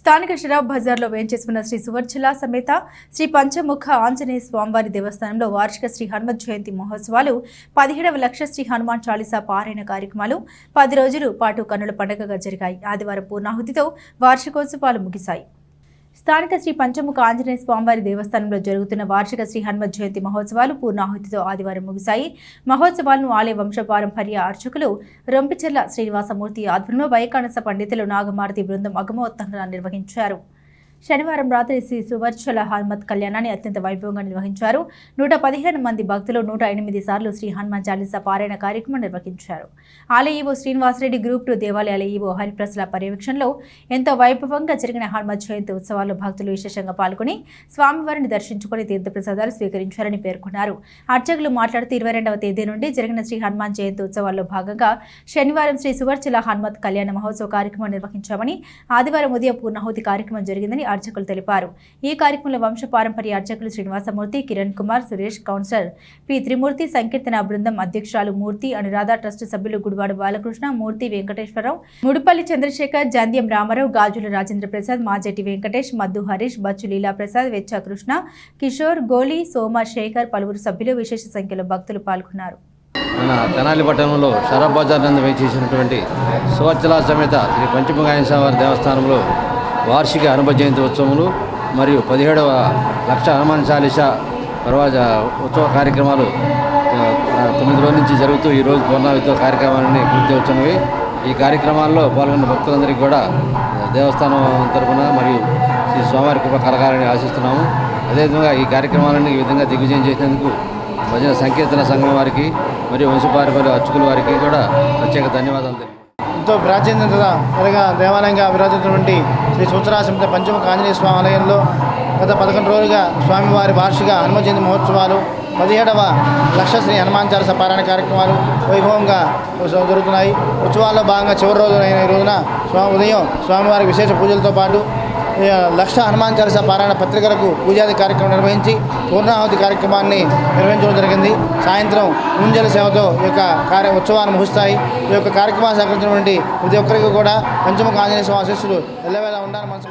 స్థానిక షరాబ్ బజార్లో వేంచేసుకున్న శ్రీ సువర్చల సమేత శ్రీ పంచముఖ ఆంజనేయ స్వామివారి దేవస్థానంలో వార్షిక శ్రీ హనుమత్ జయంతి మహోత్సవాలు పదిహేడవ లక్ష శ్రీ హనుమాన్ చాలీసా పారాయణ కార్యక్రమాలు పది రోజులు పాటు కన్నుల పండుగగా జరిగాయి. ఆదివారం పూర్ణాహుతితో వార్షికోత్సవాలు ముగిశాయి. స్థానిక శ్రీ పంచముఖ ఆంజనేయ స్వామివారి దేవస్థానంలో జరుగుతున్న వార్షిక శ్రీ హనుమత్ జయంతి మహోత్సవాలు పూర్ణాహుతితో ఆదివారం ముగిశాయి. మహోత్సవాలను ఆలయ వంశపారంపర్య అర్చకులు రొంపిచెర్ల శ్రీనివాసమూర్తి ఆధ్వర్యంలో వైకానస పండితులు నాగమారుతి బృందం అగమోత్తంగా నిర్వహించారు. శనివారం రాత్రి శ్రీ సువర్చల హనుమత్ కళ్యాణాన్ని అత్యంత వైభవంగా నిర్వహించారు. నూట పదిహేను మంది భక్తులు నూట ఎనిమిది సార్లు శ్రీ హనుమాన్ చాలీసా పారాయణ కార్యక్రమం నిర్వహించారు. ఆలయ ఈవో శ్రీనివాసరెడ్డి గ్రూప్ టూ దేవాలయాల ఈవో హరిప్రసల పర్యవేక్షణలో ఎంతో వైభవంగా జరిగిన హనుమత్ జయంతి ఉత్సవాల్లో భక్తులు విశేషంగా పాల్గొని స్వామివారిని దర్శించుకుని తీర్థప్రసాదాలు స్వీకరించారని పేర్కొన్నారు. అర్చకులు మాట్లాడుతూ ఇరవై రెండవ తేదీ నుండి జరిగిన శ్రీ హనుమాన్ జయంతి ఉత్సవాల్లో భాగంగా శనివారం శ్రీ సువర్చల హనుమత్ కళ్యాణ మహోత్సవ కార్యక్రమం నిర్వహించామని ఆదివారం ఉదయం పూర్ణాహుతి కార్యక్రమం జరిగిందని అర్చకులు తెలిపారు. ఈ కార్యక్రమంలో వంశ పారంపర్య అర్చకులు శ్రీనివాసమూర్తి కిరణ్ కుమార్ సురేష్ కౌన్సిలర్ పి. త్రిమూర్తి సంకీర్తన బృందం అధ్యక్షురాలు మూర్తి అనురాధ ట్రస్ట్ సభ్యులు గుడివాడ బాలకృష్ణ మూర్తి వెంకటేశ్వరరావు ముడుపల్లి చంద్రశేఖర్ జంధ్యం రామారావు గాజుల రాజేంద్ర ప్రసాద్ మాజెటి వెంకటేష్ మద్దు హరీష్ బచ్చు లీలా ప్రసాద్ వెచ్చ కృష్ణ కిషోర్ గోలి సోమ శేఖర్ పలువురు సభ్యులు విశేష సంఖ్యలో భక్తులు పాల్గొన్నారు. మన తెనాలి పట్టణంలో షరబ్ బజార్ నందు వేచేసినటువంటి సమేత శ్రీ పంచముఖాయన వారి దేవస్థానంలో వార్షిక హనుమ జయంతి ఉత్సవములు మరియు పదిహేడవ లక్ష హనుమాన్ చాలీస పర్వాజ ఉత్సవ కార్యక్రమాలు తొమ్మిది రోజుల నుంచి జరుగుతూ ఈ రోజు పూర్ణావితో కార్యక్రమాలన్నీ పూర్తి అవుతున్నవి ఈ కార్యక్రమాల్లో పాల్గొన్న భక్తులందరికీ కూడా దేవస్థానం తరఫున మరియు శ్రీ స్వామివారి కృప కలగాలని ఆశిస్తున్నాము. అదేవిధంగా ఈ కార్యక్రమాలను ఈ విధంగా దిగ్విజయం చేసినందుకు భజన సంకీర్తన సంఘం వారికి మరియు వంశపారపల్లి అర్చకుల వారికి కూడా ప్రత్యేక ధన్యవాదాలు ఎంతో ప్రాచీనత కలిగిన దేవాలయంగా విరాజించినటువంటి శ్రీ సూచరాసమిత పంచముఖ ఆంజనేయ స్వామి ఆలయంలో గత పదకొండు రోజులుగా స్వామివారి వార్షిక హనుమ జయంతి మహోత్సవాలు పదిహేడవ లక్ష శ్రీ హనుమాన్ చాలీసా పారాయణ కార్యక్రమాలు వైభవంగా జరుగుతున్నాయి. ఉత్సవాల్లో భాగంగా చివరి రోజున ఈ రోజున స్వామి ఉదయం స్వామివారి విశేష పూజలతో పాటు లక్ష హనుమాన్ చాలీసా పారాయణ పత్రికలకు పూజాది కార్యక్రమం నిర్వహించి పూర్ణాహుతి కార్యక్రమాన్ని నిర్వహించడం జరిగింది. సాయంత్రం ముంజల సేవతో ఈ యొక్క కార్య ఉత్సవాన్ని ముగుస్తాయి. ఈ యొక్క కార్యక్రమాన్ని సహకరించినటువంటి ప్రతి ఒక్కరికి కూడా పంచముఖ ఆంజనేయ స్వామి ఆశీస్సులు ఎల్లవేళ ఉండాలని మనసు